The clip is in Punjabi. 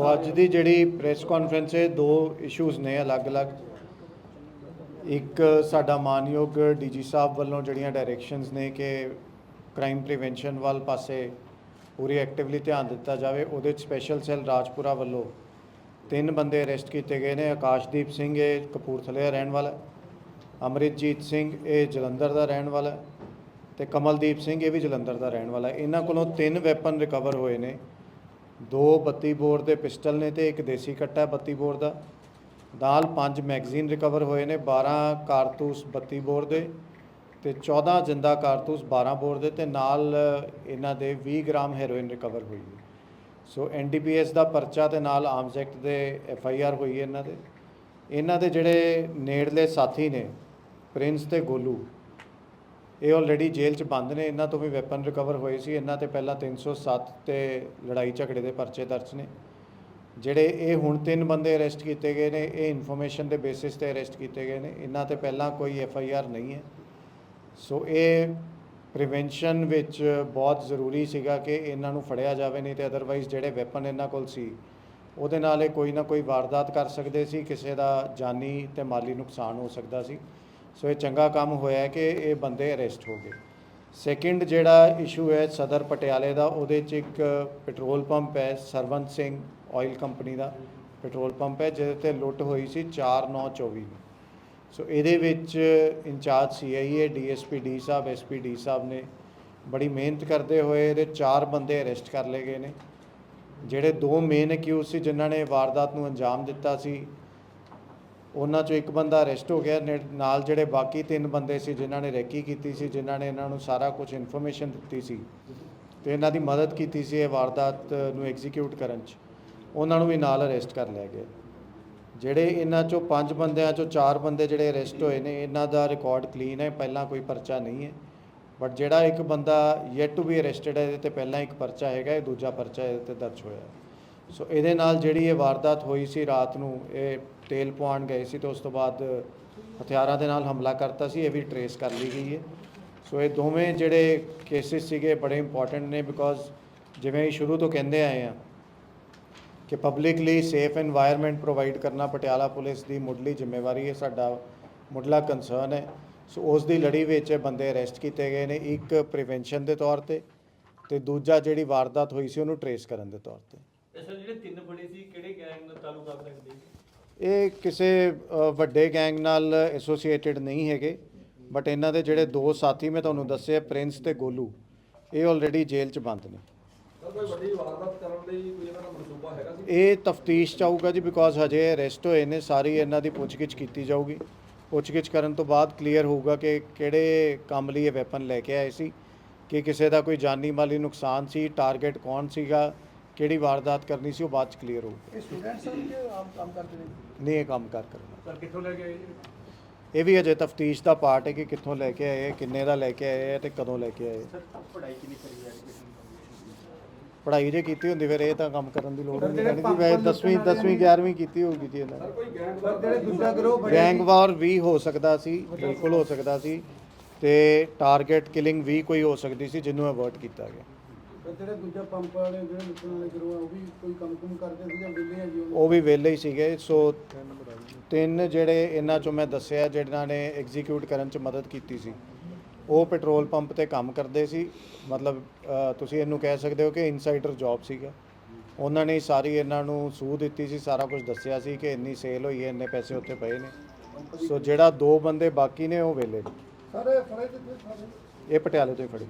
ਉਹ ਅੱਜ ਦੀ ਜਿਹੜੀ ਪ੍ਰੈਸ ਕਾਨਫਰੰਸ ਹੈ, ਦੋ ਇਸ਼ੂਜ਼ ਨੇ ਅਲੱਗ-ਅਲੱਗ ਇੱਕ ਸਾਡਾ ਮਾਨਯੋਗ ਡੀਜੀ ਸਾਹਿਬ ਵੱਲੋਂ ਜਿਹੜੀਆਂ ਡਾਇਰੈਕਸ਼ਨਸ ਨੇ ਕਿ ਕ੍ਰਾਈਮ ਪ੍ਰੀਵੈਂਸ਼ਨ ਵੱਲ ਪਾਸੇ ਪੂਰੀ ਐਕਟਿਵਲੀ ਧਿਆਨ ਦਿੱਤਾ ਜਾਵੇ, ਉਹਦੇ ਚ ਸਪੈਸ਼ਲ ਸੈੱਲ ਰਾਜਪੁਰਾ ਵੱਲੋਂ ਤਿੰਨ ਬੰਦੇ ਅਰੈਸਟ ਕੀਤੇ ਗਏ ਨੇ, ਆਕਾਸ਼ਦੀਪ ਸਿੰਘ ਇਹ ਕਪੂਰਥਲੇ ਦਾ ਰਹਿਣ ਵਾਲਾ ਹੈ। ਅਮਰਿਤਜੀਤ ਸਿੰਘ ਇਹ ਜਲੰਧਰ ਦਾ ਰਹਿਣ ਵਾਲਾ ਹੈ ਤੇ ਕਮਲਦੀਪ ਸਿੰਘ ਇਹ ਵੀ ਜਲੰਧਰ ਦਾ ਰਹਿਣ ਵਾਲਾ ਇਹਨਾਂ ਕੋਲੋਂ ਤਿੰਨ ਵੈਪਨ ਰਿਕਵਰ ਹੋਏ ਨੇ ਦੋ 32 ਬੋਰ ਦੇ ਪਿਸਟਲ ਨੇ ਤੇ ਇੱਕ ਦੇਸੀ ਕੱਟਾ ਹੈ 32 ਬੋਰ ਦਾ। ਨਾਲ ਪੰਜ ਮੈਗਜ਼ੀਨ ਰਿਕਵਰ ਹੋਏ ਨੇ 12 ਕਾਰਤੂਸ 32 ਬੋਰ ਦੇ ਤੇ 14 ਜਿੰਦਾ ਕਾਰਤੂਸ 12 ਬੋਰ ਦੇ ਤੇ ਨਾਲ ਇਹਨਾਂ ਦੇ 20 ਗ੍ਰਾਮ ਹੈਰੋਇਨ ਰਿਕਵਰ ਹੋਈ ਹੈ। ਸੋ ਐਨਡੀਪੀਐਸ ਦਾ ਪਰਚਾ ਤੇ ਨਾਲ ਆਰਮਸ ਐਕਟ ਦੇ ਐਫਆਈਆਰ ਹੋਈ ਹੈ ਇਹਨਾਂ ਦੇ। ਇਹਨਾਂ ਦੇ ਜਿਹੜੇ ਨੇੜਲੇ ਸਾਥੀ ਨੇ, ਪ੍ਰਿੰਸ ਤੇ ਗੋਲੂ ਇਹ ਆਲਰੇਡੀ ਜੇਲ੍ਹ 'ਚ ਬੰਦ ਨੇ, ਇਹਨਾਂ ਤੋਂ ਵੀ ਵੈਪਨ ਰਿਕਵਰ ਹੋਏ ਸੀ, ਇਹਨਾਂ ਤੇ ਪਹਿਲਾਂ 307 ਤੇ ਲੜਾਈ ਝਗੜੇ ਦੇ ਪਰਚੇ ਦਰਜ ਨੇ। ਜਿਹੜੇ ਇਹ ਹੁਣ ਤਿੰਨ ਬੰਦੇ ਅਰੈਸਟ ਕੀਤੇ ਗਏ ਨੇ, ਇਹ ਇਨਫੋਰਮੇਸ਼ਨ ਦੇ ਬੇਸਿਸ ਤੇ ਅਰੈਸਟ ਕੀਤੇ ਗਏ ਨੇ, ਇਹਨਾਂ ਤੇ ਪਹਿਲਾਂ ਕੋਈ ਐਫ ਆਈ ਆਰ ਨਹੀਂ ਹੈ। ਸੋ ਇਹ ਪ੍ਰੀਵੈਂਸ਼ਨ ਵਿੱਚ ਬਹੁਤ ਜ਼ਰੂਰੀ ਸੀਗਾ ਕਿ ਇਹਨਾਂ ਨੂੰ ਫੜਿਆ ਜਾਵੇ, ਨਹੀਂ ਤੇ ਅਦਰਵਾਈਜ਼ ਜਿਹੜੇ ਵੈਪਨ ਇਹਨਾਂ ਕੋਲ ਸੀ, ਉਹਦੇ ਨਾਲ ਇਹ ਕੋਈ ਨਾ ਕੋਈ ਵਾਰਦਾਤ ਕਰ ਸਕਦੇ ਸੀ, ਕਿਸੇ ਦਾ ਜਾਨੀ ਤੇ ਮਾਲੀ ਨੁਕਸਾਨ ਹੋ ਸਕਦਾ ਸੀ। ਸੋ ਇਹ ਚੰਗਾ ਕੰਮ ਹੋਇਆ ਕਿ ਇਹ ਬੰਦੇ ਅਰੈਸਟ ਹੋ ਗਏ। ਸੈਕਿੰਡ ਜਿਹੜਾ ਇਸ਼ੂ ਹੈ ਸਦਰ ਪਟਿਆਲੇ ਦਾ, ਉਹਦੇ 'ਚ ਇੱਕ ਪੈਟਰੋਲ ਪੰਪ ਹੈ ਸਰਵੰਤ ਸਿੰਘ ਆਇਲ ਕੰਪਨੀ ਦਾ। ਪੈਟਰੋਲ ਪੰਪ ਹੈ, ਜਿਹਦੇ ਤੇ ਲੁੱਟ ਹੋਈ ਸੀ 4924 ਨੂੰ ਸੋ ਇਹਦੇ ਵਿੱਚ ਇੰਚਾਰਜ ਸੀਆਈਏ ਡੀਐਸਪੀ ਡੀ ਸਾਹਿਬ ਐਸਪੀ ਡੀ ਸਾਹਿਬ ਨੇ ਬੜੀ ਮਿਹਨਤ ਕਰਦੇ ਹੋਏ ਇਹਦੇ ਚਾਰ ਬੰਦੇ ਅਰੈਸਟ ਕਰ ਲਏ ਗਏ ਨੇ। ਜਿਹੜੇ ਦੋ ਮੇਨ ਅਕਿਊਜ਼ ਸੀ, ਜਿਨ੍ਹਾਂ ਨੇ ਵਾਰਦਾਤ ਨੂੰ ਅੰਜਾਮ ਦਿੱਤਾ ਸੀ ਉਹਨਾਂ ਚੋਂ ਇੱਕ ਬੰਦਾ ਅਰੈਸਟ ਹੋ ਗਿਆ, ਨੇ- ਨਾਲ ਜਿਹੜੇ ਬਾਕੀ ਤਿੰਨ ਬੰਦੇ ਸੀ, ਜਿਨ੍ਹਾਂ ਨੇ ਰੈਕੀ ਕੀਤੀ ਸੀ, ਜਿਨ੍ਹਾਂ ਨੇ ਇਹਨਾਂ ਨੂੰ ਸਾਰਾ ਕੁਝ ਇਨਫੋਰਮੇਸ਼ਨ ਦਿੱਤੀ ਸੀ ਤੇ ਇਹਨਾਂ ਦੀ ਮਦਦ ਕੀਤੀ ਸੀ ਇਹ ਵਾਰਦਾਤ ਨੂੰ ਐਗਜ਼ੀਕਿਊਟ ਕਰਨ 'ਚ। ਉਹਨਾਂ ਨੂੰ ਵੀ ਨਾਲ ਅਰੈਸਟ ਕਰ ਲਿਆ ਗਿਆ। ਜਿਹੜੇ ਇਹਨਾਂ ਚੋਂ ਪੰਜ ਬੰਦਿਆਂ ਚੋਂ ਚਾਰ ਬੰਦੇ ਜਿਹੜੇ ਅਰੈਸਟ ਹੋਏ ਨੇ, ਇਹਨਾਂ ਦਾ ਰਿਕਾਰਡ ਕਲੀਨ ਹੈ, ਪਹਿਲਾਂ ਕੋਈ ਪਰਚਾ ਨਹੀਂ ਹੈ। ਬਟ ਜਿਹੜਾ ਇੱਕ ਬੰਦਾ ਯੈਟ ਟੂ ਬੀ ਅਰੈਸਟਡ ਹੈ, ਇਹਦੇ ਤੇ ਪਹਿਲਾਂ ਇੱਕ ਪਰਚਾ ਹੈਗਾ, ਇਹ ਦੂਜਾ ਪਰਚਾ ਇਹਦੇ ਤੇ ਦਰਜ ਹੋਇਆ। ਸੋ ਇਹਦੇ ਨਾਲ ਜਿਹੜੀ ਇਹ ਵਾਰਦਾਤ ਹੋਈ ਸੀ ਰਾਤ ਨੂੰ, ਇਹ ਤੇਲ ਪਵਾਉਣ ਗਏ ਸੀ ਤੇ ਉਸ ਤੋਂ ਬਾਅਦ ਹਥਿਆਰਾਂ ਦੇ ਨਾਲ ਹਮਲਾ ਕਰਤਾ ਸੀ, ਇਹ ਵੀ ਟਰੇਸ ਕਰ ਲਈ ਗਈ ਹੈ। ਸੋ ਇਹ ਦੋਵੇਂ ਜਿਹੜੇ ਕੇਸਿਸ ਸੀਗੇ ਬੜੇ ਇੰਪੋਰਟੈਂਟ ਨੇ ਬਿਕੋਜ਼ ਜਿਵੇਂ ਹੀ ਸ਼ੁਰੂ ਤੋਂ ਕਹਿੰਦੇ ਆਏ ਆ ਕਿ ਪਬਲਿਕ ਲਈ ਸੇਫ এনवायरमेंट ਪ੍ਰੋਵਾਈਡ ਕਰਨਾ ਪਟਿਆਲਾ ਪੁਲਿਸ ਦੀ ਮੁੱਢਲੀ ਜ਼ਿੰਮੇਵਾਰੀ ਹੈ, ਸਾਡਾ ਮੁੱਢਲਾ ਕੰਸਰਨ ਹੈ। ਸੋ ਉਸ ਦੀ ਲੜੀ ਵਿੱਚ ਬੰਦੇ ਅਰੈਸਟ ਕੀਤੇ ਗਏ ਨੇ ਇੱਕ ਪ੍ਰੀਵੈਂਸ਼ਨ ਦੇ ਤੌਰ ਤੇ ਤੇ ਦੂਜਾ ਜਿਹੜੀ ਵਾਰਦਾਤ ਹੋਈ ਸੀ ਉਹਨੂੰ ਟਰੇਸ ਕਰਨ ਦੇ ਤੌਰ ਤੇ। ਇਸ ਜਿਹੜੇ ਤਿੰਨ ਬਣੇ ਸੀ, ਕਿਹੜੇ ਗੈਂਗ ਨਾਲ ਤਾਲੁਕ ਰੱਖਦੇ ਸੀ ਇਹ ਕਿਸੇ ਅ, ਵੱਡੇ ਗੈਂਗ ਨਾਲ ਐਸੋਸੀਏਟਿਡ ਨਹੀਂ ਹੈਗੇ ਬਟ ਇਹਨਾਂ ਦੇ ਜਿਹੜੇ ਦੋ ਸਾਥੀ ਮੈਂ ਤੁਹਾਨੂੰ ਦੱਸੇ ਪ੍ਰਿੰਸ ਤੇ ਗੋਲੂ ਇਹ ਆਲਰੇਡੀ ਜੇਲ੍ਹ 'ਚ ਬੰਦ ਨੇ। ਸਰ ਕੋਈ ਵੱਡੀ ਵਾਰਦਾਤ ਕਰਨ ਲਈ ਕੋਈ ਇਹਨਾਂ ਦਾ ਮਨਸੂਬਾ ਹੈਗਾ ਸੀ? ਇਹ ਤਫਤੀਸ਼ ਚਾਹੂਗਾ ਜੀ ਬਿਕੋਜ਼ ਹਜੇ ਅਰੈਸਟ ਹੋਏ ਨੇ ਸਾਰੀ ਇਹਨਾਂ ਦੀ ਪੁੱਛਗਿੱਛ ਕੀਤੀ ਜਾਊਗੀ। ਪੁੱਛਗਿੱਛ ਕਰਨ ਤੋਂ ਬਾਅਦ ਕਲੀਅਰ ਹੋਊਗਾ ਕਿ ਕਿਹੜੇ ਕੰਮ ਲਈ ਇਹ ਵੈਪਨ ਲੈ ਕੇ ਆਏ ਸੀ ਕਿ ਕਿਸੇ ਦਾ ਕੋਈ ਜਾਨੀ ਮਾਲੀ ਨੁਕਸਾਨ ਸੀ ਟਾਰਗੇਟ ਕੌਣ ਸੀਗਾ ਕਿਹੜੀ ਵਾਰਦਾਤ ਕਰਨੀ ਸੀ ਉਹ ਬਾਅਦ ਚ ਕਲੀਅਰ ਹੋਊਗਾ ਇਹ ਸਟੂਡੈਂਟਸ ਹਨ ਕਿ ਆਮ ਕੰਮ ਕਰਦੇ ਨੇ? ਨਹੀਂ ਇਹ ਕੰਮ ਕਰ ਕਰਨਾ ਸਰ ਕਿੱਥੋਂ ਲੈ ਕੇ ਆਏ ਇਹ ਵੀ ਅਜੇ ਤਫਤੀਸ਼ ਦਾ ਪਾਰਟ ਹੈ ਕਿ ਕਿੱਥੋਂ ਲੈ ਕੇ ਆਏ ਕਿੰਨੇ ਦਾ ਲੈ ਕੇ ਆਏ ਤੇ ਕਦੋਂ ਲੈ ਕੇ ਆਏ ਸਰ ਪੜ੍ਹਾਈ ਕਿੰਨੀ ਕਰੀ ਜਾ ਰਹੀ ਪੜ੍ਹਾਈ ਜੇ ਕੀਤੀ ਹੁੰਦੀ ਫਿਰ ਇਹ ਤਾਂ ਕੰਮ ਕਰਨ ਦੀ ਲੋੜ ਨਹੀਂ ਜਿਹੜੇ ਪੈਣੀ ਸੀ ਵੈਸੇ ਪੰਜ 10ਵੀਂ ਪੰਜ 10ਵੀਂ 11ਵੀਂ ਕੀਤੀ ਹੋਊਗੀ ਜੀ ਇਹਨਾਂ ਨੇ। ਸਰ ਜਿਹੜੇ ਦੂਜਾ ਗਰੋਹ ਗੈਂਗ ਵਾਰ ਵੀ ਹੋ ਸਕਦਾ ਸੀ ਬਿਲਕੁਲ ਹੋ ਸਕਦਾ ਸੀ ਤੇ ਟਾਰਗੇਟ ਕਿਲਿੰਗ ਵੀ ਕੋਈ ਹੋ ਸਕਦੀ ਸੀ ਜਿਹਨੂੰ ਅਵਰਟ ਕੀਤਾ ਗਿਆ। ਸਰ, ਜਿਹੜੇ ਦੂਜਾ ਪੰਪ ਵਾਲੇ ਜਿਹੜੇ ਲੁੱਟਣ ਵਾਲੇ ਗਰੋਹ ਆ ਉਹ ਵੀ ਕੋਈ ਕੰਮ ਕੁਮ ਕਰਦੇ ਸੀ ਜਾਂ ਵਿਹਲੇ ਆ ਜੀ ਉਹ ਵੀ ਵਿਹਲੇ ਹੀ ਸੀਗੇ। ਸੋ ਤਿੰਨ ਜਿਹੜੇ ਇਹਨਾਂ ਚੋਂ ਮੈਂ ਦੱਸਿਆ ਜਿਹਨਾਂ ਨੇ ਐਗਜ਼ੀਕਿਊਟ ਕਰਨ ਚ ਮਦਦ ਕੀਤੀ ਸੀ। ਉਹ ਪੈਟਰੋਲ ਪੰਪ ਤੇ ਕੰਮ ਕਰਦੇ ਸੀ। ਮਤਲਬ ਅ, ਤੁਸੀਂ ਇਹਨੂੰ ਕਹਿ ਸਕਦੇ ਹੋ ਕਿ ਇਨਸਾਈਡਰ ਜੌਬ ਸੀਗਾ। ਉਹਨਾਂ ਨੇ ਸਾਰੀ ਇਹਨਾਂ ਨੂੰ ਸੂਹ ਦਿੱਤੀ ਸੀ ਸਾਰਾ ਕੁਝ ਦੱਸਿਆ ਸੀ ਕਿ ਇੰਨੀ ਸੇਲ ਹੋਈ ਹੈ ਇੰਨੇ ਪੈਸੇ ਉੱਥੇ ਪਏ ਨੇ। ਸੋ ਜਿਹੜਾ ਦੋ ਬੰਦੇ ਬਾਕੀ ਨੇ ਉਹ ਵਿਹਲੇ ਨੇ। ਸਾਰੇ ਫੜੇ ਕਿੱਥੇ? ਇਹ ਪਟਿਆਲੇ ਤੋਂ ਹੀ ਫੜੇ।